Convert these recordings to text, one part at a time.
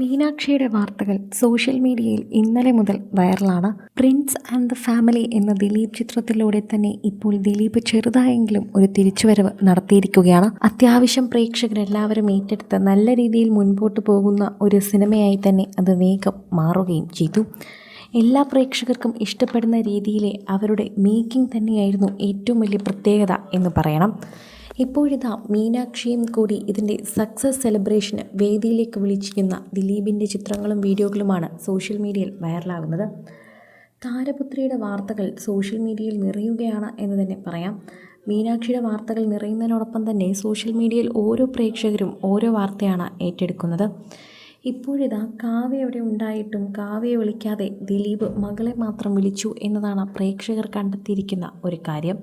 മീനാക്ഷിയുടെ വാർത്തകൾ സോഷ്യൽ മീഡിയയിൽ ഇന്നലെ മുതൽ വൈറലാണ്. പ്രിൻസ് ആൻഡ് ദ ഫാമിലി എന്ന ദിലീപ് ചിത്രത്തിലൂടെ തന്നെ ഇപ്പോൾ ദിലീപ് ചെറുതായെങ്കിലും ഒരു തിരിച്ചുവരവ് നടത്തിയിരിക്കുകയാണ്. അത്യാവശ്യം പ്രേക്ഷകരെല്ലാവരും ഏറ്റെടുത്ത് നല്ല രീതിയിൽ മുൻപോട്ട് പോകുന്ന ഒരു സിനിമയായി തന്നെ അത് വേഗം മാറുകയും ചെയ്തു. എല്ലാ പ്രേക്ഷകർക്കും ഇഷ്ടപ്പെടുന്ന രീതിയിലെ അവരുടെ മേക്കിംഗ് തന്നെയായിരുന്നു ഏറ്റവും വലിയ പ്രത്യേകത എന്ന് പറയണം. ഇപ്പോഴിതാ മീനാക്ഷിയും കൂടി ഇതിന്റെ സക്സസ് സെലിബ്രേഷന് വേദിയിലേക്ക് വിളിച്ചിരിക്കുന്ന ദിലീപിന്റെ ചിത്രങ്ങളും വീഡിയോകളുമാണ് സോഷ്യൽ മീഡിയയിൽ വൈറലാകുന്നത് താരപുത്രിയുടെ വാർത്തകൾ സോഷ്യൽ മീഡിയയിൽ നിറയുകയാണ് എന്ന് തന്നെ പറയാം. മീനാക്ഷിയുടെ വാർത്തകൾ നിറയുന്നതിനോടൊപ്പം തന്നെ സോഷ്യൽ മീഡിയയിൽ ഓരോ പ്രേക്ഷകരും ഓരോ വാർത്തയാണ് ഏറ്റെടുക്കുന്നത്. ഇപ്പോഴിതാ കാവ്യ അവിടെ ഉണ്ടായിട്ടും കാവ്യയെ വിളിക്കാതെ ദിലീപ് മകളെ മാത്രം വിളിച്ചു എന്നതാണ് പ്രേക്ഷകർ കണ്ടെത്തിയിരിക്കുന്ന ഒരു കാര്യം.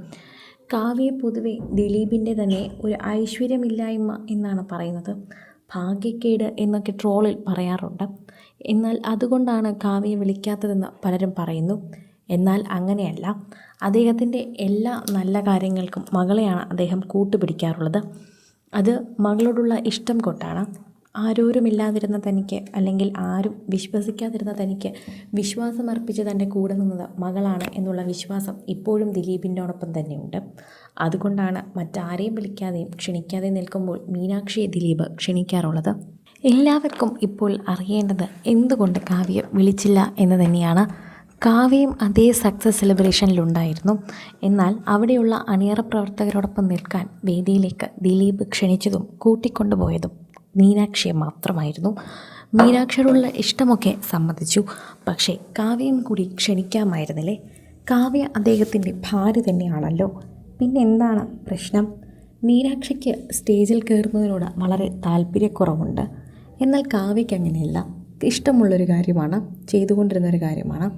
കാവ്യയെ പൊതുവെ ദിലീപിന്റെ തന്നെ ഒരു ഐശ്വര്യമില്ലായ്മ എന്നാണ് പറയുന്നത്. ഭാഗ്യക്കേട് എന്നൊക്കെ ട്രോളിൽ പറയാറുണ്ട്. എന്നാൽ അതുകൊണ്ടാണ് കാവ്യെ വിളിക്കാത്തതെന്ന് പലരും പറയുന്നു. എന്നാൽ അങ്ങനെയല്ല. അദ്ദേഹത്തിന്റെ എല്ലാ നല്ല കാര്യങ്ങൾക്കും മകളെയാണ് അദ്ദേഹം കൂട്ടുപിടിക്കാറുള്ളത്. അത് മകളോടുള്ള ഇഷ്ടം കൊണ്ടാണ്. ആരോരുമില്ലാതിരുന്ന തനിക്ക് അല്ലെങ്കിൽ ആരും വിശ്വസിക്കാതിരുന്ന തനിക്ക് വിശ്വാസം അർപ്പിച്ച് തന്റെ കൂടെ നിന്നത് മകളാണ് എന്നുള്ള വിശ്വാസം ഇപ്പോഴും ദിലീപിന്റോടൊപ്പം തന്നെയുണ്ട്. അതുകൊണ്ടാണ് മറ്റാരെയും വിളിക്കാതെയും ക്ഷണിക്കാതെയും നിൽക്കുമ്പോൾ മീനാക്ഷിയെ ദിലീപ് ക്ഷണിക്കാറുള്ളത്. എല്ലാവർക്കും ഇപ്പോൾ അറിയേണ്ടത് എന്തുകൊണ്ട് കാവ്യ വിളിച്ചില്ല എന്ന് തന്നെയാണ്. കാവ്യയും അതേ സക്സസ് സെലിബ്രേഷനിലുണ്ടായിരുന്നു. എന്നാൽ അവിടെയുള്ള അണിയറ പ്രവർത്തകരോടൊപ്പം നിൽക്കാൻ വേദിയിലേക്ക് ദിലീപ് ക്ഷണിച്ചതും കൂട്ടിക്കൊണ്ടുപോയതും മീനാക്ഷിയെ മാത്രമായിരുന്നു. മീനാക്ഷിയോടുള്ള ഇഷ്ടമൊക്കെ സമ്മതിച്ചു. പക്ഷേ കാവ്യയും കൂടി ക്ഷണിക്കാമായിരുന്നില്ലേ? കാവ്യ അദ്ദേഹത്തിന്റെ ഭാര്യ തന്നെയാണല്ലോ. പിന്നെ എന്താണ് പ്രശ്നം? മീനാക്ഷിക്ക് സ്റ്റേജിൽ കയറുന്നതിനോട് വളരെ താല്പര്യക്കുറവുണ്ട്. എന്നാൽ കാവ്യയ്ക്ക് അങ്ങനെയല്ല. ഇഷ്ടമുള്ളൊരു കാര്യമാണ് ചെയ്തുകൊണ്ടിരുന്നൊരു കാര്യമാണ്.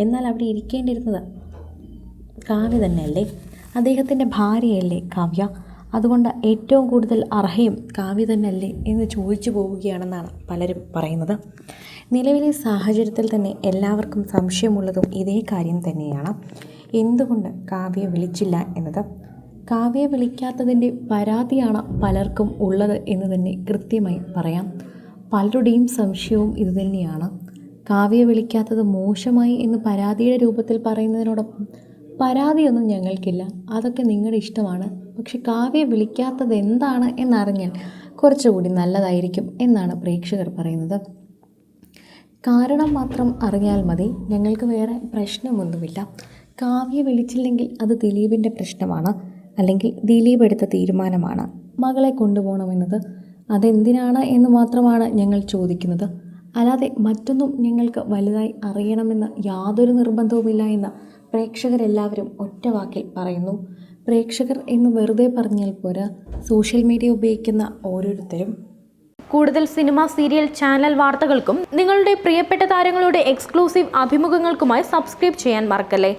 എന്നാൽ അവിടെ ഇരിക്കേണ്ടിരുന്നത് കാവ്യ തന്നെയല്ലേ? അദ്ദേഹത്തിന്റെ ഭാര്യയല്ലേ കാവ്യ? അതുകൊണ്ട് ഏറ്റവും കൂടുതൽ അർഹയും കാവ്യ തന്നെയല്ലേ എന്ന് ചോദിച്ചു പോവുകയാണെന്നാണ് പലരും പറയുന്നത്. നിലവിലെ സാഹചര്യത്തിൽ തന്നെ എല്ലാവർക്കും സംശയമുള്ളതും ഇതേ കാര്യം തന്നെയാണ്. എന്തുകൊണ്ട് കാവ്യ വിളിച്ചില്ല എന്നത്? കാവ്യ വിളിക്കാത്തതിന്റെ പരാതിയാണ് പലർക്കും ഉള്ളത് എന്ന് തന്നെ കൃത്യമായി പറയാം. പലരുടെയും സംശയവും ഇതുതന്നെയാണ് കാവ്യ വിളിക്കാത്തത് മോശമായി എന്ന് പരാതിയുടെ രൂപത്തിൽ പറയുന്നതിനോടൊപ്പം പരാതിയൊന്നും ഞങ്ങൾക്കില്ല. അതൊക്കെ നിങ്ങളുടെ ഇഷ്ടമാണ്. പക്ഷെ കാവ്യ വിളിക്കാത്തത് എന്താണ് എന്നറിഞ്ഞാൽ കുറച്ചുകൂടി നല്ലതായിരിക്കും എന്നാണ് പ്രേക്ഷകർ പറയുന്നത്. കാരണം മാത്രം അറിഞ്ഞാൽ മതി ഞങ്ങൾക്ക് വേറെ പ്രശ്നമൊന്നുമില്ല. കാവ്യ വിളിച്ചില്ലെങ്കിൽ അത് ദിലീപിന്റെ പ്രശ്നമാണ് അല്ലെങ്കിൽ ദിലീപ് എടുത്ത തീരുമാനമാണ്. മകളെ കൊണ്ടുപോകണമെന്നത് അതെന്തിനാണ് എന്ന് മാത്രമാണ് ഞങ്ങൾ ചോദിക്കുന്നത്. അല്ലാതെ മറ്റൊന്നും ഞങ്ങൾക്ക് വലുതായി അറിയണമെന്ന് യാതൊരു നിർബന്ധവുമില്ല എന്ന് പ്രേക്ഷകരെല്ലാവരും ഒറ്റ വാക്കിൽ പറയുന്നു. പ്രേക്ഷകർ എന്ന് വെറുതെ പറഞ്ഞാൽ പോരാ സോഷ്യൽ മീഡിയ ഉപയോഗിക്കുന്ന ഓരോരുത്തരും. കൂടുതൽ സിനിമ സീരിയൽ ചാനൽ വാർത്തകൾക്കും നിങ്ങളുടെ പ്രിയപ്പെട്ട താരങ്ങളുടെ എക്സ്ക്ലൂസീവ് അഭിമുഖങ്ങൾക്കുമായി സബ്സ്ക്രൈബ് ചെയ്യാൻ മറക്കല്ലേ?